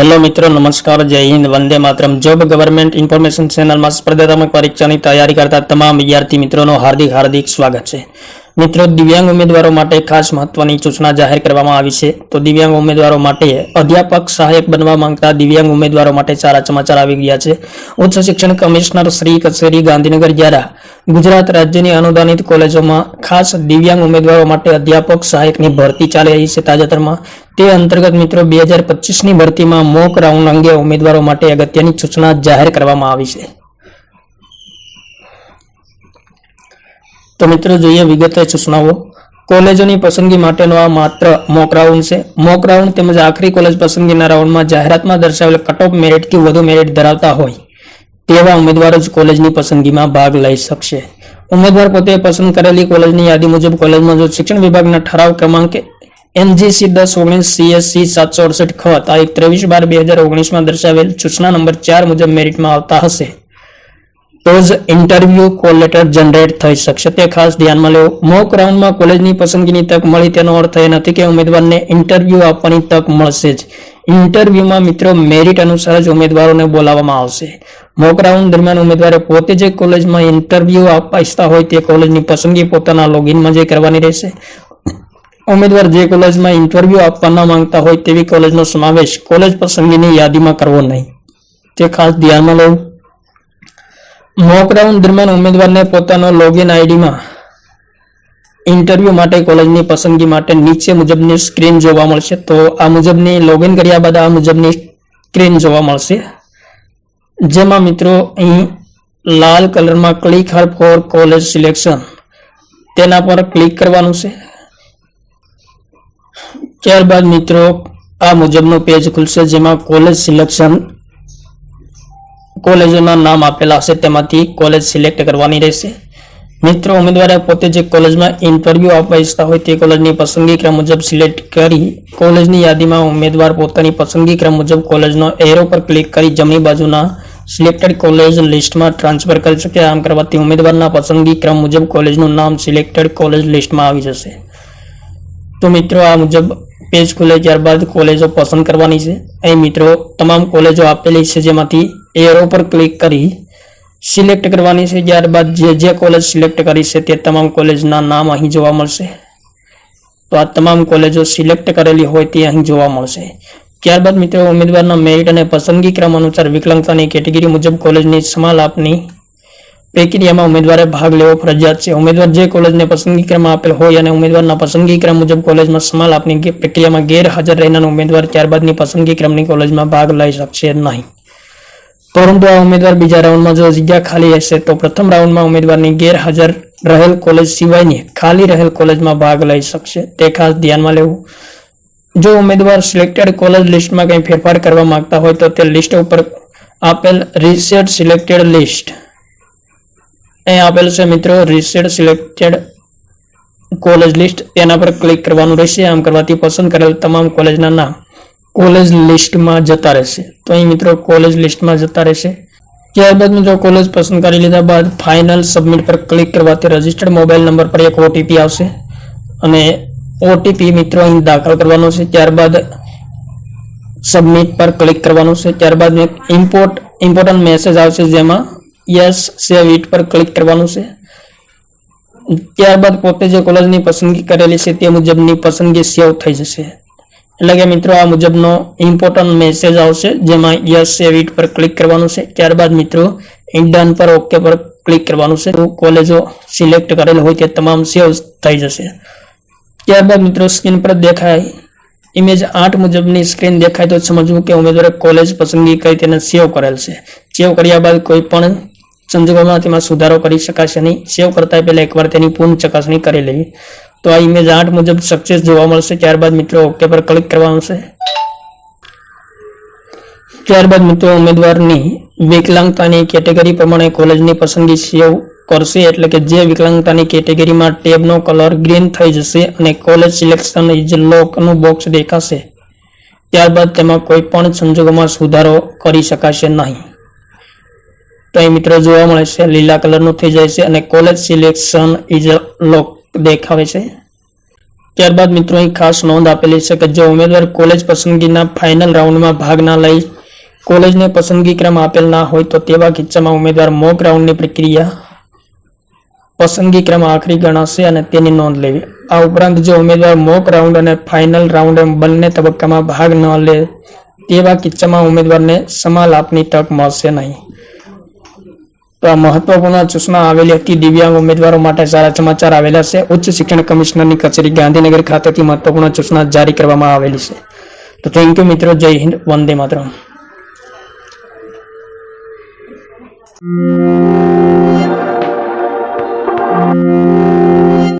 Hello મિત્રો, નમસ્કાર, જય હિન્દ, વંદે માતરમ. જોબ ગવર્મેન્ટ ઇન્ફોર્મેશન ચેનલમાં સ્પર્ધાત્મક પરીક્ષાની તૈયારી કરતા તમામ વિદ્યાર્થી મિત્રોનો હાર્દિક હાર્દિક સ્વાગત છે. મિત્રો, દિવ્યાંગ ઉમેદવારો માટે ખાસ મહત્વની સૂચના જાહેર કરવામાં આવી છે. તો દિવ્યાંગ ઉમેદવારો માટે અધ્યાપક સહાયક બનવા માંગતા દિવ્યાંગ ઉમેદવારો માટે સારા સમાચાર આવી ગયા છે. ઉચ્ચ શિક્ષણ કમિશનર શ્રી કચેરી ગાંધીનગર દ્વારા ગુજરાત રાજ્યની અનુદાનિત કોલેજોમાં ખાસ દિવ્યાંગ ઉમેદવારો માટે અધ્યાપક સહાયકની ભરતી ચાલી રહી છે તાજેતરમાં. તે અંતર્ગત મિત્રો, બે હજાર પચીસની ભરતીમાં મોક રાઉન્ડ અંગે ઉમેદવારો માટે અગત્યની સૂચના જાહેર કરવામાં આવી છે. તો મિત્રો જોઈએ વિગતે સૂચનાઓ કોલેજોની પસંદગી માટેનો આ માત્ર મોક રાઉન્ડ છે. મોક રાઉન્ડ તેમજ આખરી કોલેજ પસંદગીના રાઉન્ડમાં જાહેરાતમાં દર્શાવેલ કટ ઓફ કે વધુ મેરિટ ધરાવતા હોય, તેવા ઉમેદવારો જ કોલેજની પસંદગીમાં ભાગ લઈ શકશે. ઉમેદવાર પોતે પસંદ કરેલી કોલેજની યાદી મુજબ કોલેજમાં જો શિક્ષણ વિભાગના ઠરાવ ક્રમાંક એનજીસી દસ ઓગણીસ, સીએસસી સાતસો અડસઠ ખ, તારીખ ત્રેવીસ બાર બે હજાર ઓગણીસમાં દર્શાવેલ સૂચના નંબર ચાર મુજબ મેરિટમાં આવતા હશે. તો જ ઇન્ટરવ્યુ કોલ લેટર જનરેટ થઈ શકશે. તે ખાસ ધ્યાનમાં લેવો. મોક રાઉન્ડમાં કોલેજની પસંદગીની તક મળી તેનો અર્થ એ નથી કે ઉમેદવારને ઇન્ટરવ્યુ આપવાની તક મળશે જ. ઇન્ટરવ્યુમાં મિત્રો મેરિટ અનુસાર જ ઉમેદવારોને બોલાવવામાં આવશે. મોક રાઉન્ડ દરમિયાન ઉમેદવારે પોતે જે કોલેજમાં ઇન્ટરવ્યુ આપવા ઈચ્છતા હોય તે કોલેજની પસંદગી પોતાના લોગિનમાં જે કરવાની રહેશે. ઉમેદવાર જે કોલેજમાં ઇન્ટરવ્યુ આપવા ન માંગતા હોય તેવી કોલેજનો સમાવેશ કોલેજ પસંદગીની યાદીમાં કરવો નહીં. તે ખાસ ધ્યાનમાં લેવું. મોક રાઉન્ડ દરમિયાન ઉમેદવારને પોતાનો લોગિન આઈડીમાં ઇન્ટરવ્યુ માટે, કોલેજની પસંદગી માટે નીચે મુજબની સ્ક્રીન જોવા મળશે. તો આ મુજબની લોગિન કર્યા બાદ આ મુજબની સ્ક્રીન જોવા મળશે. જેમાં મિત્રો અહીં લાલ કલરમાં click here for college selection તેના પર ક્લિક કરવાનું છે. ત્યારબાદ મિત્રો આ મુજબનું પેજ ખુલશે, જેમાં કોલેજ સિલેક્શન કોલેજોના નામ આપેલા હશે, તેમાંથી કોલેજ સિલેક્ટ કરવાની રહેશે. મિત્રો, ઉમેદવારે પોતે જે કોલેજમાં ઇન્ટરવ્યુ આપવા ઈચ્છતા હોય તે કોલેજની પસંદગી ક્રમ મુજબ સિલેક્ટ કરી કોલેજની યાદીમાં ઉમેદવાર પોતાની પસંદગી ક્રમ મુજબ કોલેજનો એરો પર ક્લિક કરી જમણી બાજુના સિલેક્ટેડ કોલેજ લિસ્ટમાં ટ્રાન્સફર કરી શકે. આમ કરવાથી ઉમેદવારના પસંદગી ક્રમ મુજબ કોલેજનું નામ સિલેક્ટેડ કોલેજ લિસ્ટમાં આવી જશે. તો મિત્રો, આ મુજબ પેજ ખુલે ત્યારબાદ કોલેજો પસંદ કરવાની છે. અહીં મિત્રો, તમામ કોલેજો આપેલી છે જેમાંથી એરો પર ક્લિક કરી સિલેક્ટ કરવાની છે. ત્યારબાદ જે જે કોલેજ સિલેક્ટ કરી છે તે તમામ કોલેજના નામ અહીં જોવા મળશે. તો આ તમામ કોલેજો સિલેક્ટ કરેલી હોય તે અહીં જોવા મળશે. ત્યારબાદ મિત્રો, ઉમેદવારના મેરિટ અને પસંદગી ક્રમ અનુસાર વિકલાંગતાની કેટેગરી મુજબ કોલેજની સમાલ આપની પ્રક્રિયામાં ઉમેદવારે ભાગ લેવો ફરજિયાત છે. ઉમેદવાર જે કોલેજને પસંદગી ક્રમ આપેલ હોય અને ઉમેદવારના પસંદગી ક્રમ મુજબ કોલેજમાં સમાલ આપની પ્રક્રિયામાં ગેરહાજર રહેનાર ઉમેદવાર ત્યારબાદની પસંદગી ક્રમની કોલેજમાં ભાગ લઈ શકશે નહીં. પરંતુ આ ઉમેદવાર બીજા રાઉન્ડમાં જો જગ્યા ખાલી હશે તો પ્રથમ રાઉન્ડમાં ઉમેદવારની ગેરહાજર રહેલ કોલેજ સિવાયની ખાલી રહેલ કોલેજમાં ભાગ લઈ શકશે. તે ખાસ ધ્યાનમાં લેવું. જો ઉમેદવાર સિલેક્ટેડ કોલેજ લિસ્ટમાં કંઈ ફેરફાર કરવા માંગતા હોય તો તે લિસ્ટ ઉપર આપેલ રિસેટ સિલેક્ટેડ લિસ્ટ અહીં આપેલ છે મિત્રો રિસેડ સિલેક્ટેડ કોલેજ લિસ્ટ તેના પર ક્લિક કરવાનું રહેશે. આમ કરવાથી પસંદ કરેલ તમામ કોલેજના નામ કોલેજ લિસ્ટમાં જતા રહેશે. તો અહીં મિત્રો કોલેજ લિસ્ટમાં જતા રહેશે. ત્યારબાદ મિત્રો કોલેજ પસંદ કરી લીધા બાદ ફાઇનલ સબમિટ પર ક્લિક કરવાથી રજિસ્ટર્ડ મોબાઈલ નંબર પર એક ઓટીપી આવશે. અને ઓટીપી મિત્રો અહીં દાખલ કરવાનો છે. ત્યારબાદ સબમિટ પર ક્લિક કરવાનું છે. ત્યારબાદ ઇમ્પોર્ટ ઇમ્પોર્ટન્ટ મેસેજ આવશે જેમાં યસ સેવ ઇટ પર ક્લિક કરવાનું છે. ત્યારબાદ પોતે જે કોલેજની પસંદગી કરેલી છે તે મુજબની પસંદગી સેવ થઈ જશે. એટલે કે મિત્રો, આ મુજબનો ઇમ્પોર્ટન્ટ મેસેજ આવશે, જેમાં યસ સેવ ઇટ પર ક્લિક કરવાનું છે. ત્યારબાદ મિત્રો ડન પર ઓકે પર ક્લિક કરવાનું છે. તો કોલેજો સિલેક્ટ કરેલ હોય તે તમામ સેવ થઈ જશે. ત્યારબાદ મિત્રો સ્ક્રીન પર દેખાય. ઇમેજ આઠ મુજબની સ્ક્રીન દેખાય તો સમજવું કે ઉમેદવારે કોલેજ પસંદગી કરી તેને સેવ કરેલ છે. સેવ કર્યા બાદ કોઈ પણ સંજોગોમાં તેમાં સુધારો કરી શકાશે નહીં. સેવ કરતા પહેલા એકવાર તેની પૂર્ણ ચકાસણી કરી લેવી તો આ ઇમેજ આઠ મુજબ સક્સેસ જોવા મળશે. ત્યારબાદ મિત્રો ઓકે પર ક્લિક કરવાનું છે. ત્યારબાદ મિત્રો ઉમેદવારની વિકલાંગતાની કેટેગરી પ્રમાણે કોલેજની પસંદગી સેવ કરશે. એટલે કે જે વિકલાંગતાની કેટેગરીમાં ટેબનો કલર ગ્રીન થઈ જશે અને કોલેજ સિલેક્શન ઇઝ લોકનું બોક્સ દેખાશે. ત્યારબાદ તેમાં કોઈ પણ સંજોગોમાં સુધારો કરી શકાશે નહીં. તો અહીં મિત્રો જોવા મળે છે, લીલા કલરનું થઈ જાય છે અને કોલેજ સિલેક્શન ઇઝ લોક દેખાવે છે. ત્યારબાદ મિત્રો અહીં ખાસ નોંધ આપેલી છે કે જો ઉમેદવાર કોલેજ પસંદગીના ફાઇનલ રાઉન્ડમાં ભાગ ના લઈ કોલેજને પસંદગી ક્રમ આપેલ ના હોય તો તેવા કિસ્સામાં ઉમેદવાર મોક રાઉન્ડની પ્રક્રિયા પસંદગી ક્રમ આખરી ગણાશે અને તેની નોંધ લેવી. આ ઉપરાંત જો ઉમેદવાર મોક રાઉન્ડ અને ફાઇનલ રાઉન્ડ એમ બંને તબક્કામાં ભાગ ન લે તેવા કિસ્સામાં ઉમેદવારને સમા આપની તક મળશે નહીં. તો આ મહત્વપૂર્ણ સૂચના આવેલી હતી દિવ્યાંગ ઉમેદવારો માટે સારા સમાચાર આવેલા છે. ઉચ્ચ શિક્ષણ કમિશનરની કચેરી ગાંધીનગર ખાતેથી મહત્વપૂર્ણ સૂચના જારી કરવામાં આવેલી છે. તો થેન્ક યુ મિત્રો. જય હિન્દ. વંદે માતરમ. Thank